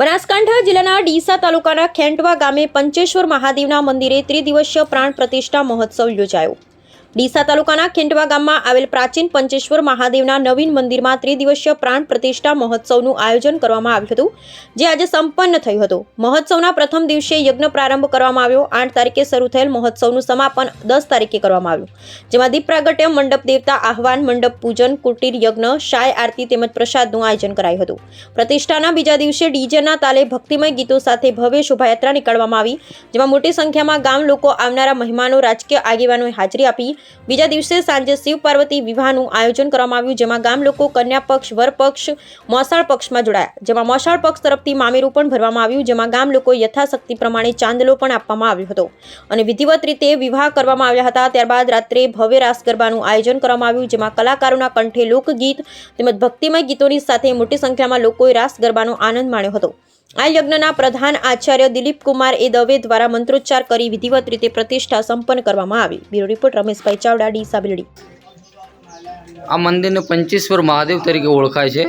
બનાસકાંઠા જિલ્લાના ડીસા તાલુકાના ખેંટવા ગામે પંચેશ્વર મહાદેવના મંદિરે ત્રિદિવસીય પ્રાણ પ્રતિષ્ઠા મહોત્સવ યોજાયો. ડીસા તાલુકાના ખેંડવા ગામમાં આવેલ પ્રાચીન પંચેશ્વર મહાદેવના નવીન મંદિરમાં ત્રિદિવસીય પ્રાણ પ્રતિષ્ઠા મહોત્સવનું આયોજન કરવામાં આવ્યું હતું, જે આજે સંપન્ન થયું હતું. મહોત્સવના પ્રથમ દિવસે યજ્ઞ પ્રારંભ કરવામાં આવ્યો. આઠ તારીખે શરૂ થયેલ મહોત્સવનું સમાપન દસ તારીખે કરવામાં આવ્યું. જેમાં દીપ પ્રાગટ્ય મંડપ દેવતા, આહવાન, મંડપ પૂજન, કુટીર યજ્ઞ, શાય આરતી તેમજ પ્રસાદનું આયોજન કરાયું હતું. પ્રતિષ્ઠાના બીજા દિવસે ડીજેના તાલે ભક્તિમય ગીતો સાથે ભવ્ય શોભાયાત્રા નીકળવામાં આવી, જેમાં મોટી સંખ્યામાં ગામ લોકો આવનારા મહેમાનો, રાજકીય આગેવાનોએ હાજરી આપી બીજા દિવસે સાંજે શિવ પાર્વતી વિવાહનું આયોજન કરવામાં આવ્યું, જેમાં ગામ લોકો, કન્યા પક્ષ, વર પક્ષ, મોસાળ પક્ષમાં જોડાયા. જેમાં મોસાળ પક્ષ તરફથી મામેરું પણ ભરવામાં આવ્યું, જેમાં ગામ લોકો યથાશક્તિ પ્રમાણે ચાંદલો પણ આપવામાં આવ્યો હતો. અને વિધિવત રીતે વિવાહ કરવામાં આવ્યા હતા, ત્યારબાદ રાત્રે ભવ્ય રાસ ગરબાનું આયોજન કરવામાં આવ્યું, જેમાં કલાકારોના કંઠે લોકગીત તેમજ ભક્તિમય ગીતોની સાથે મોટી સંખ્યામાં લોકોએ રાસ ગરબાનો આનંદ માણ્યો હતો. આ યજ્ઞના પ્રધાન આચાર્ય દિલીપ કુમાર એ દવે દ્વારા મંત્રોચ્ચાર કરી વિધિવત રીતે પ્રતિષ્ઠા સંપન્ન કરવામાં આવી. બ્યુરો રિપોર્ટ રમેશભાઈ ચાવડા ડીસા બિલડી આ મંદિરને પંચેશ્વર મહાદેવ તરીકે ઓળખાય છે.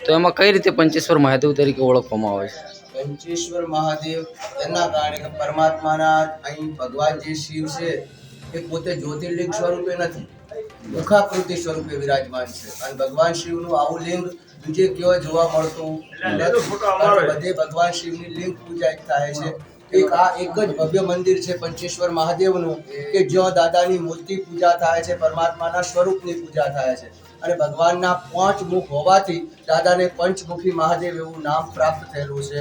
તો એમાં કઈ રીતે પંચેશ્વર મહાદેવ તરીકે ઓળખવામાં આવે છે? પંચેશ્વર મહાદેવ એના કારણે કે પરમાત્માના અહીં ભગવાન જે શિવ છે એ પોતે જ્યોતિર્લિંગ સ્વરૂપે નથી. મુખાકૃતિ સ્વરૂપે વિરાજમાન છે. અને ભગવાન શિવનું આવું લિંગ બીજે ક્યાંય જોવા મળતું બધે ભગવાન શિવની લિંગ પૂજા થાય છે. એક આ એક જ ભવ્ય મંદિર છે પંચેશ્વર મહાદેવનું કે જ્યાં દાદાની મૂર્તિ પૂજા થાય છે પરમાત્માના સ્વરૂપની પૂજા થાય છે. અને ભગવાનના પાંચ મુખ હોવાથી દાદાને પંચમુખી મહાદેવ એવું નામ પ્રાપ્ત થયેલું છે.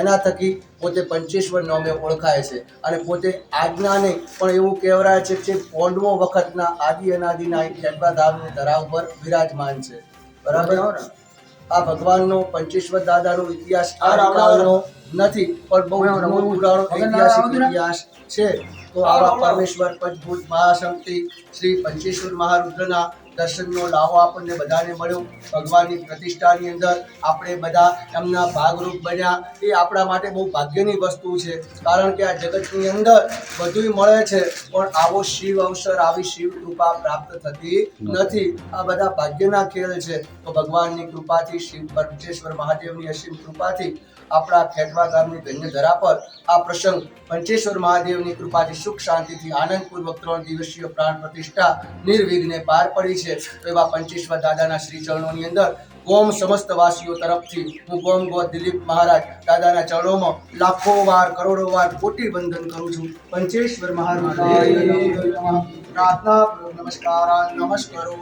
એના થકી પોતે પંચેશ્વર નામે ઓળખાય છે અને પોતે આજ્ઞાને પણ એવું કહેવાય છે કે પોંડમો વખતના આદિ અનાદિના એક ધામની ધરા ઉપર વિરાજમાન છે. બરાબર? આ ભગવાનનો પંચેશ્વર દાદાનો ઇતિહાસ આ કાળનો નથી પણ બહુ પુરાણો ઐતિહાસિક ઇતિહાસ છે. તો આવા પરમેશ્વર પંચભૂત મહાશક્તિ શ્રી પંચેશ્વર મહારુદ્રના દર્શનનો લાભો આપણને બધાને મળ્યો. ભગવાનની પ્રતિષ્ઠાની અંદર આપણે બધા એમના ભાગરૂપ બન્યા. એ આપણા માટે બહુ ભાગ્યની વસ્તુ છે. કારણ કે આ જગતની અંદર બધુંય મળે છે, પણ આવો શિવ અવસર, આવી શિવ કૃપા પ્રાપ્ત થતી નથી. આ બધા ભાગ્યના ખેલ છે. તો ભગવાનની કૃપાથી શિવ પંચેશ્વર મહાદેવની અસીમ કૃપાથી આપણા ખેડવા ગામની ધન્ય ધરા પર આ પ્રસંગ પંચેશ્વર મહાદેવની કૃપાથી સુખ શાંતિથી આનંદપૂર્વક ત્રણ દિવસીય પ્રાણ પ્રતિષ્ઠા નિર્વિઘ્ને પાર પડી છે. તો એવા પંચેશ્વર દાદાના શ્રી ચરણોની અંદર ગોમ સમસ્ત વાસીઓ તરફથી હું ગોમ ગો દિલીપ મહારાજ દાદાના ચરણોમાં લાખો વાર કરોડો વાર કોટી વંદન કરું છું. પંચેશ્વર મહારાજ પ્રાર્થના નમસ્કાર નમસ્કારો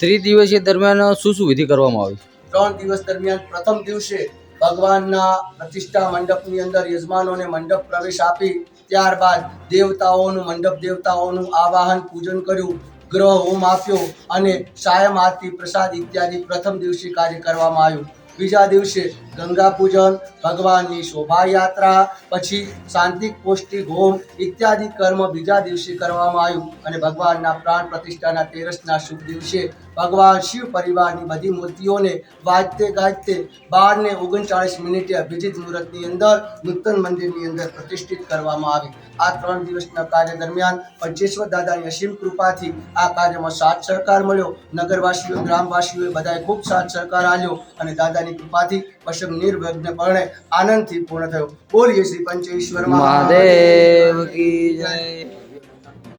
ત્રિદિવસીય દરમિયાન શું શું વિધિ કરવામાં આવી? ત્રણ દિવસ દરમિયાન પ્રથમ દિવસે ભગવાનના પ્રતિષ્ઠા મંડપની અંદર યજમાનોને મંડપ પ્રવેશ આપી ત્યારબાદ દેવતાઓનું મંડપ દેવતાઓનું આવાહન પૂજન કર્યું. ગ્રહ હોમ આપ્યો અને સાયમ આરતી પ્રસાદ ઇત્યાદિ પ્રથમ દિવસે કાર્ય કરવામાં આવ્યું. બીજા દિવસે ગંગા પૂજન, ભગવાનની શોભાયાત્રા, પછી શાંતિક પૌષ્ટિક હોમ ઇત્યાદિ કર્મ બીજા દિવસે કરવામાં આવ્યું અને ભગવાનના પ્રાણ પ્રતિષ્ઠાના તેરસના શુભ દિવસે ભગવાન શિવ પરિવારની બધી મૂર્તિઓને વાજતે ગાજતે બાર ને ઓગણચાળીસ મિનિટે અભિજીત મુહૂર્તની અંદર નૂતન મંદિરની અંદર પ્રતિષ્ઠિત કરવામાં આવી. આ ત્રણ દિવસના કાર્ય દરમિયાન પંચેશ્વર દાદાની અસીમ કૃપાથી આ કાર્યમાં સાથ સહકાર મળ્યો. નગરવાસીઓ ગ્રામવાસીઓએ બધાએ ખૂબ સાથ સહકાર આપ્યો અને દાદાની કૃપાથી પ્રસંગ નિર્વિઘ્નપણે આનંદથી પૂર્ણ થયો. બોલીએ શ્રી પંચેશ્વર મહાદેવ કી જય.